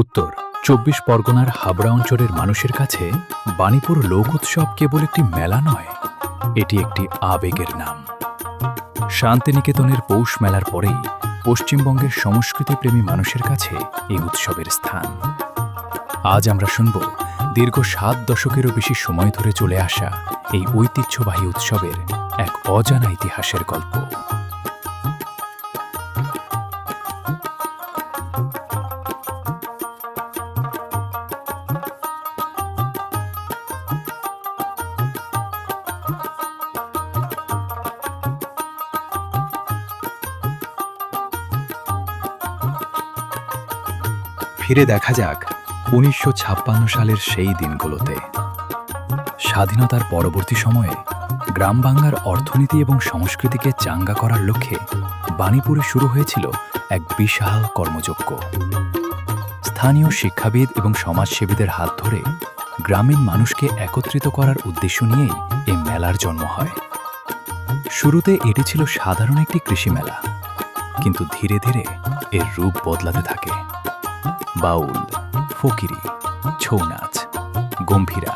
উত্তর, চব্বিশ পরগনার হাবড়া অঞ্চলের মানুষের কাছে বাণীপুর লোক উৎসব কেবল একটি মেলা নয়, এটি একটি আবেগের নাম। শান্তিনিকেতনের পৌষ মেলার পরেই পশ্চিমবঙ্গের সংস্কৃতিপ্রেমী মানুষের কাছে এই উৎসবের স্থান। আজ আমরা শুনব দীর্ঘ সাত দশকেরও বেশি সময় ধরে চলে আসা এই ঐতিহ্যবাহী উৎসবের এক অজানা ইতিহাসের গল্প। ফিরে দেখা যাক উনিশশো ছাপ্পান্ন সালের সেই দিনগুলোতে। স্বাধীনতার পরবর্তী সময়ে গ্রাম বাংলার অর্থনীতি এবং সংস্কৃতিকে চাঙ্গা করার লক্ষ্যে বাণীপুরে শুরু হয়েছিল এক বিশাল কর্মযজ্ঞ। স্থানীয় শিক্ষাবিদ এবং সমাজসেবীদের হাত ধরে গ্রামীণ মানুষকে একত্রিত করার উদ্দেশ্য নিয়েই এই মেলার জন্ম হয়। শুরুতে এটি ছিল সাধারণ একটি কৃষি মেলা কিন্তু ধীরে ধীরে এর রূপ বদলাতে থাকে। বাউল, ফকিরি ছৌ নাচ গম্ভীরা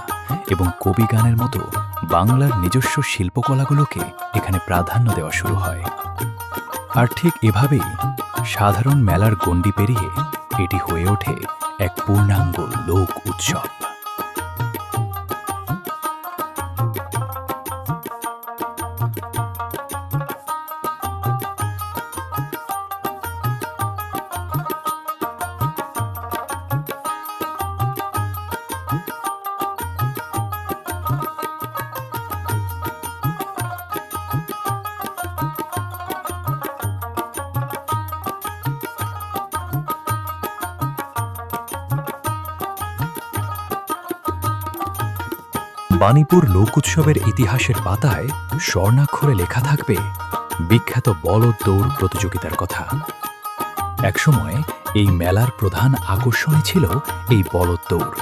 এবং কবি গানের মতো বাংলার নিজস্ব শিল্পকলাগুলোকে এখানে প্রাধান্য দেওয়া শুরু হয়। আর ঠিক এভাবেই সাধারণ মেলার গণ্ডি পেরিয়ে এটি হয়ে ওঠে এক পূর্ণাঙ্গ লোক উৎসব। বাণীপুর লোক উৎসবের ইতিহাসের পাতায় স্বর্ণাক্ষরে লেখা থাকবে বিখ্যাত বলদ দৌড় প্রতিযোগিতার কথা। একসময় এই মেলার প্রধান আকর্ষণই ছিল এই বলদ দৌড়।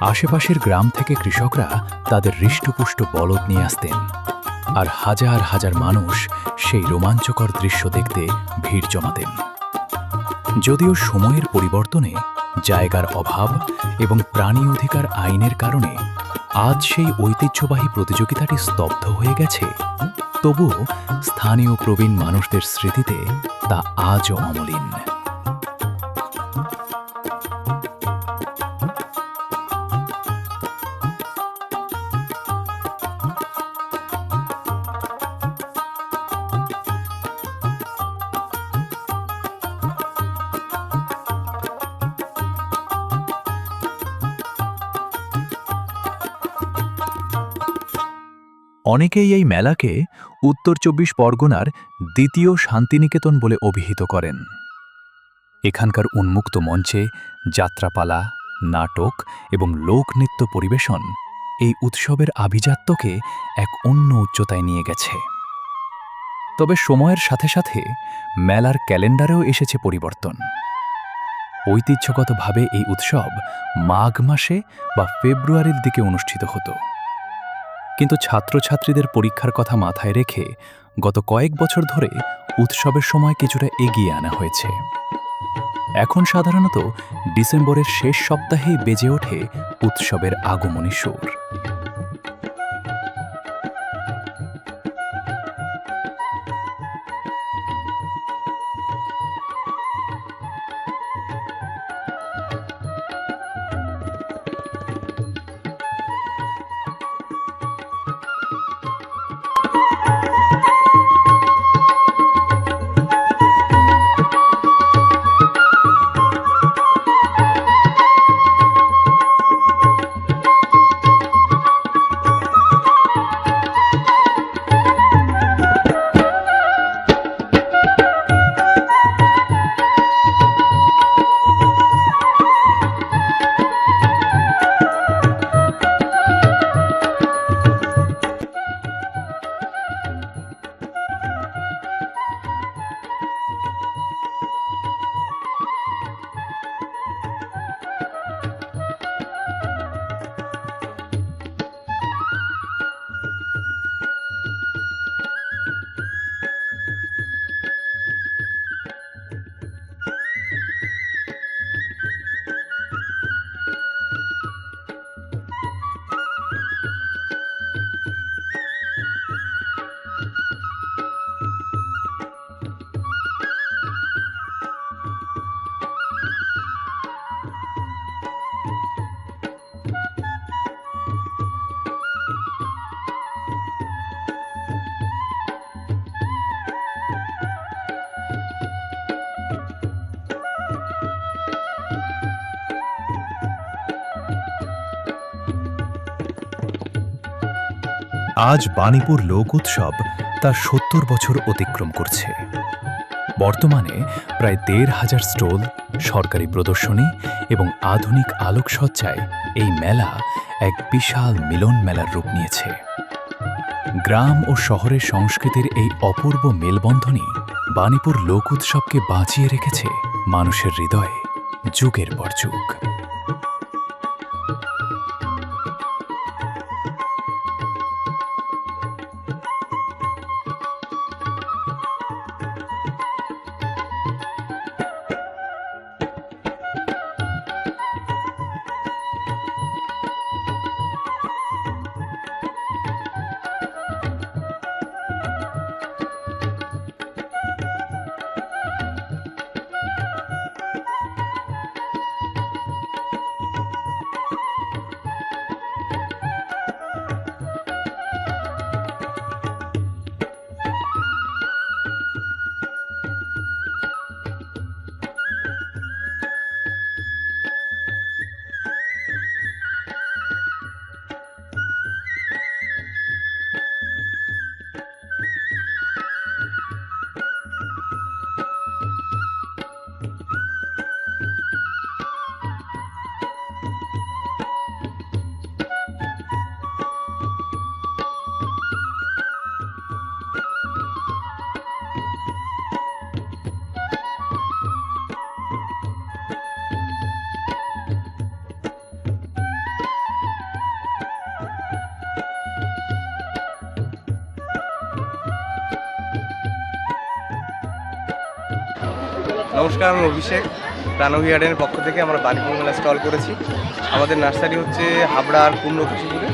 আশেপাশের গ্রাম থেকে কৃষকরা তাদের হৃষ্টপুষ্ট বলদ নিয়ে আসতেন আর হাজার হাজার মানুষ সেই রোমাঞ্চকর দৃশ্য দেখতে ভিড় জমাতেন। যদিও সময়ের পরিবর্তনে জায়গার অভাব এবং প্রাণী অধিকার আইনের কারণে আজ সেই ঐতিহ্যবাহী প্রতিযোগিতাটি স্তব্ধ হয়ে গেছে। তবুও স্থানীয় প্রবীণ মানুষদের স্মৃতিতে তা আজও অমলিন। অনেকেই এই মেলাকে উত্তর চব্বিশ পরগনার দ্বিতীয় শান্তিনিকেতন বলে অভিহিত করেন। এখানকার উন্মুক্ত মঞ্চে যাত্রাপালা, নাটক এবং লোকনৃত্য পরিবেশন এই উৎসবের আভিজাত্যকে এক অন্য উচ্চতায় নিয়ে গেছে। তবে সময়ের সাথে সাথে মেলার ক্যালেন্ডারেও এসেছে পরিবর্তন। ঐতিহ্যগতভাবে এই উৎসব মাঘ মাসে বা ফেব্রুয়ারির দিকে অনুষ্ঠিত হতো। কিন্তু ছাত্রছাত্রীদের পরীক্ষার কথা মাথায় রেখে গত কয়েক বছর ধরে উৎসবের সময় কিছুটা এগিয়ে আনা হয়েছে। এখন সাধারণত ডিসেম্বরের শেষ সপ্তাহেই বেজে ওঠে উৎসবের আগমনী সুর। আজ বাণীপুর লোক উৎসব তার সত্তর বছর অতিক্রম করছে। বর্তমানে প্রায় দেড় হাজার স্টল, সরকারি প্রদর্শনী এবং আধুনিক আলোকসজ্জায় এই মেলা এক বিশাল মিলন মেলার রূপ নিয়েছে। গ্রাম ও শহরের সংস্কৃতির এই অপূর্ব মেলবন্ধনই বাণীপুর লোক উৎসবকে বাঁচিয়ে রেখেছে মানুষের হৃদয়ে যুগের পর যুগ। নমস্কার, আমি অভিষেক। প্রাণবী গার্ডেনের পক্ষ থেকে আমরা বাণীপুর মেলা স্টল করেছি। আমাদের নার্সারি হচ্ছে হাবড়া আর পূর্ণকুশিপুরে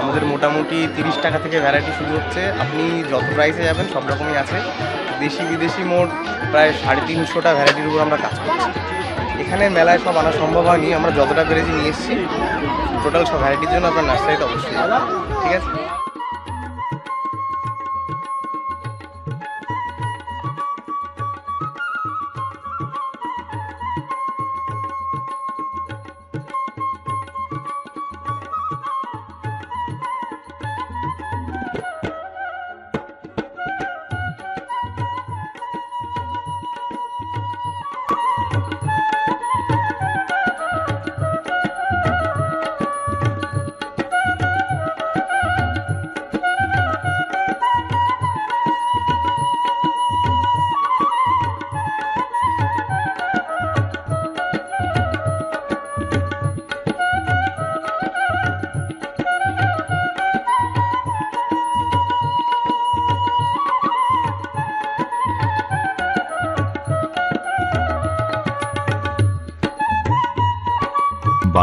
আমাদের মোটামুটি তিরিশ টাকা থেকে ভ্যারাইটি শুরু হচ্ছে। আপনি যত প্রাইসে যাবেন, সব রকমই আছে। দেশি বিদেশি মোট প্রায় সাড়ে তিনশোটা ভ্যারাইটির উপর আমরা কাজ করছি। এখানে মেলায় সব আনা সম্ভব হয়নি। আমরা যতটা পেরেছি নিয়ে এসেছি। টোটাল সব ভ্যারাইটির জন্য আপনার নার্সারিতে অবশ্যই। ঠিক আছে?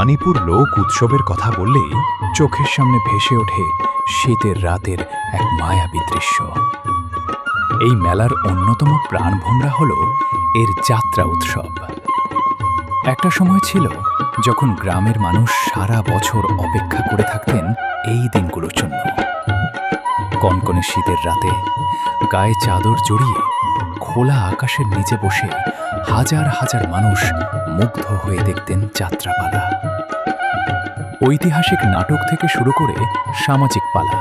বাণীপুর লোক উৎসবের কথা বললেই চোখের সামনে ভেসে ওঠে শীতের রাতের এক মায়াবী দৃশ্য। এই মেলার অন্যতম প্রাণভোমরা হল এর যাত্রা উৎসব। একটা সময় ছিল যখন গ্রামের মানুষ সারা বছর অপেক্ষা করে থাকতেন এই দিনগুলোর জন্য। কনকনে শীতের রাতে গায়ে চাদর জড়িয়ে খোলা আকাশের নিচে বসে হাজার হাজার মানুষ মুগ্ধ হয়ে দেখতেন যাত্রাপালা। ঐতিহাসিক নাটক থেকে শুরু করে সামাজিক পালা,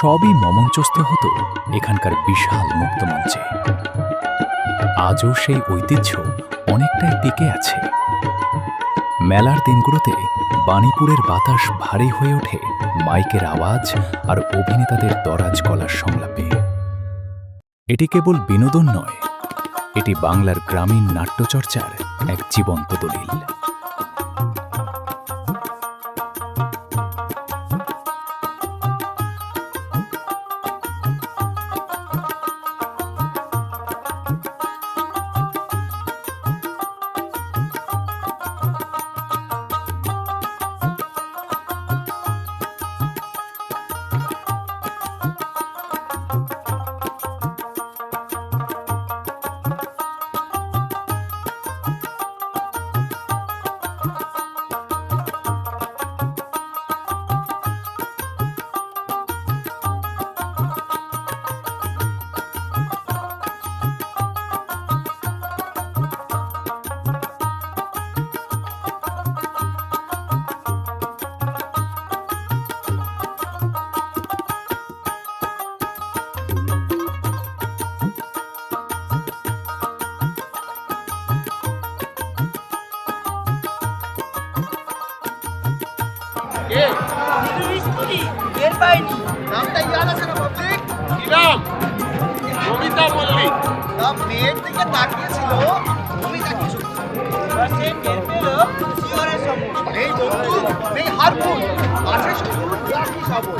সবই মমঞ্চস্থ হতো এখানকার বিশাল মুক্তমঞ্চে আজও সেই ঐতিহ্য অনেকটাই টিকে আছে। মেলার দিনগুলোতে বাণীপুরের বাতাস ভারী হয়ে ওঠে মাইকের আওয়াজ আর অভিনেতাদের দরাজ গলার সংলাপে। এটি কেবল বিনোদন নয় এটি বাংলার গ্রামীণ নাট্যচর্চার এক জীবন্ত দলিল। দিকে তাকিয়েছিল তুমি তাকিয়েছো সে টের পেল শিওরের সময় নেই বন্ধু নেই হারপুন আছে শুধু লাঠি সবল।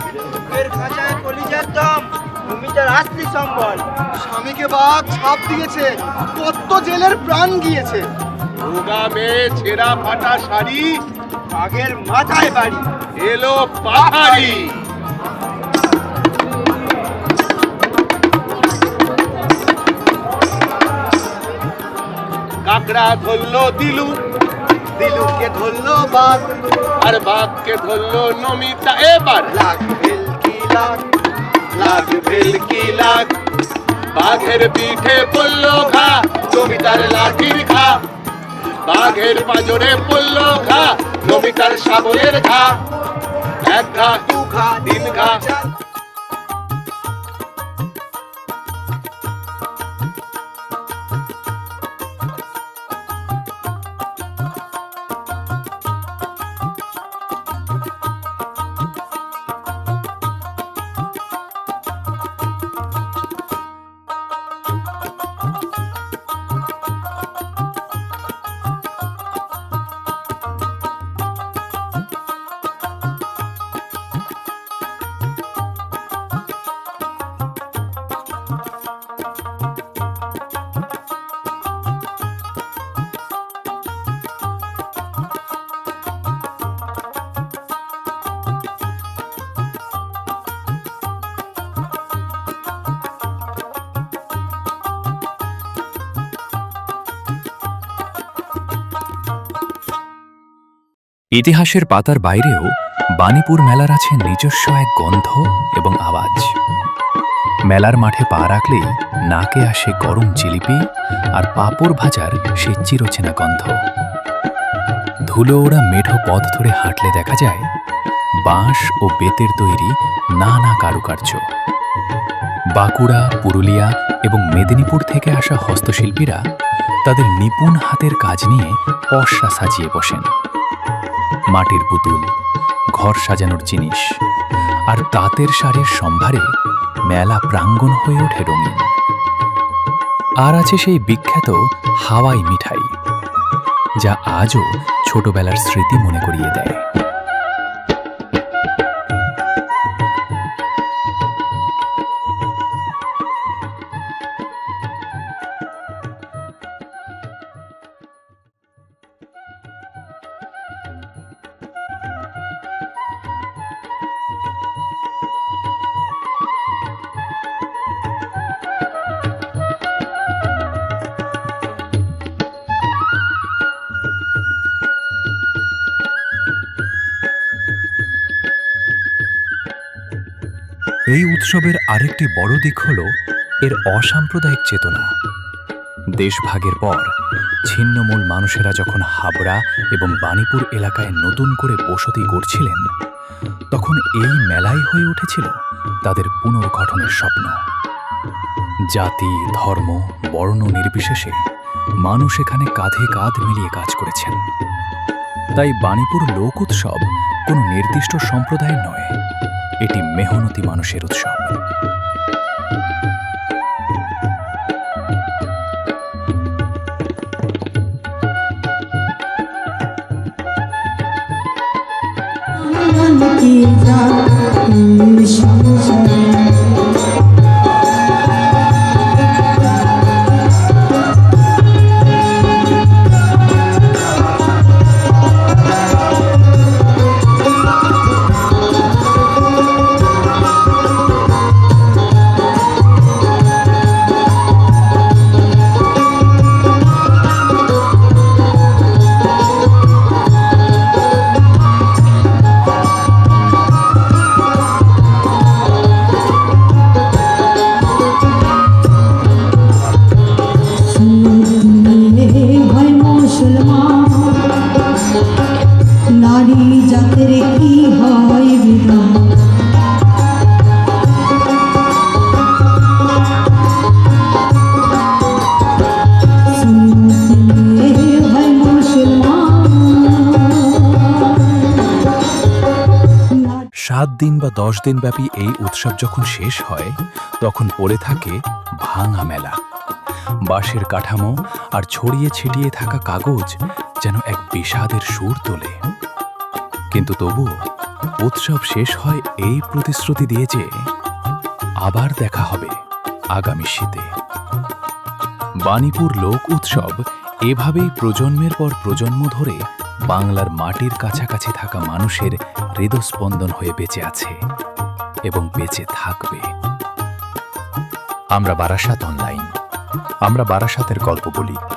এর খাঁচায় কলিজার দম তুমি তার আসলি সম্বল। স্বামীকে বাঘ ছাপ দিয়েছে কত জেলের প্রাণ গিয়েছে। রোগা মেয়ে ছেঁড়া ফাটা শাড়ি বাঘের মাথায় বাড়ি এলো পাহাড়ি। কাকড়া ধরলো দিলু। দিলুকে ধরলো বাঘ, আর বাঘকে ধরলো নমিতা। এবার লাগ ভেলকি লাগ লাগ বাঘের পিঠে পড়ল ঘা, নমিতার লাঠির ঘা। বাঘের পাজরে পড়ল ঘা, নমিতার সাবলের ঘা। এক ঘা, দু ঘা, তিন ঘা। ইতিহাসের পাতার বাইরেও বাণীপুর মেলার আছে নিজস্ব এক গন্ধ এবং আওয়াজ। মেলার মাঠে পা রাখলেই নাকে আসে গরম জিলিপি আর পাঁপড় ভাজার সে চিরচেনা গন্ধ। ধুলো ওড়া মেঠো পথ ধরে হাঁটলে দেখা যায়, বাঁশ ও বেতের তৈরি নানা কারুকার্য। বাঁকুড়া, পুরুলিয়া এবং মেদিনীপুর থেকে আসা হস্তশিল্পীরা তাদের নিপুণ হাতের কাজ নিয়ে পশরা সাজিয়ে বসেন। মাটির পুতুল, ঘর সাজানোর জিনিস, আর তাঁতের শাড়ির সম্ভারে মেলা প্রাঙ্গণ হয়ে ওঠে রঙিন। আর আছে সেই বিখ্যাত হাওয়াই মিঠাই, যা আজও ছোটবেলার স্মৃতি মনে করিয়ে দেয়। এই উৎসবের আরেকটি বড় দিক হল এর অসাম্প্রদায়িক চেতনা। দেশভাগের পর ছিন্নমূল মানুষেরা যখন হাবড়া এবং বাণীপুর এলাকায় নতুন করে বসতি করছিলেন তখন এই মেলাই হয়ে উঠেছিল তাদের পুনর্গঠনের স্বপ্ন। জাতি, ধর্ম, বর্ণ নির্বিশেষে মানুষ এখানে কাঁধে কাঁধ মিলিয়ে কাজ করেছেন। তাই বাণীপুর লোক উৎসব কোনো নির্দিষ্ট সম্প্রদায়ের নয়। এটি মেহনতি মানুষের উৎসব। Thank যা সাত দিন বা দশ দিন ব্যাপী এই উৎসব যখন শেষ হয়, তখন পড়ে থাকে ভাঙা মেলা। বাঁশের কাঠামো আর ছড়িয়ে ছিটিয়ে থাকা কাগজ যেন এক বিষাদের সুর তোলে। কিন্তু তবু উৎসব শেষ হয় এই প্রতিশ্রুতি দিয়ে যে আবার দেখা হবে আগামী শীতে। বাণীপুর লোক উৎসব এভাবেই প্রজন্মের পর প্রজন্ম ধরে বাংলার মাটির কাছাকাছি থাকা মানুষের হৃদস্পন্দন হয়ে বেঁচে আছে এবং বেঁচে থাকবে। আমরা বারাসাত অনলাইন। আমরা বারাসাতের গল্প বলি।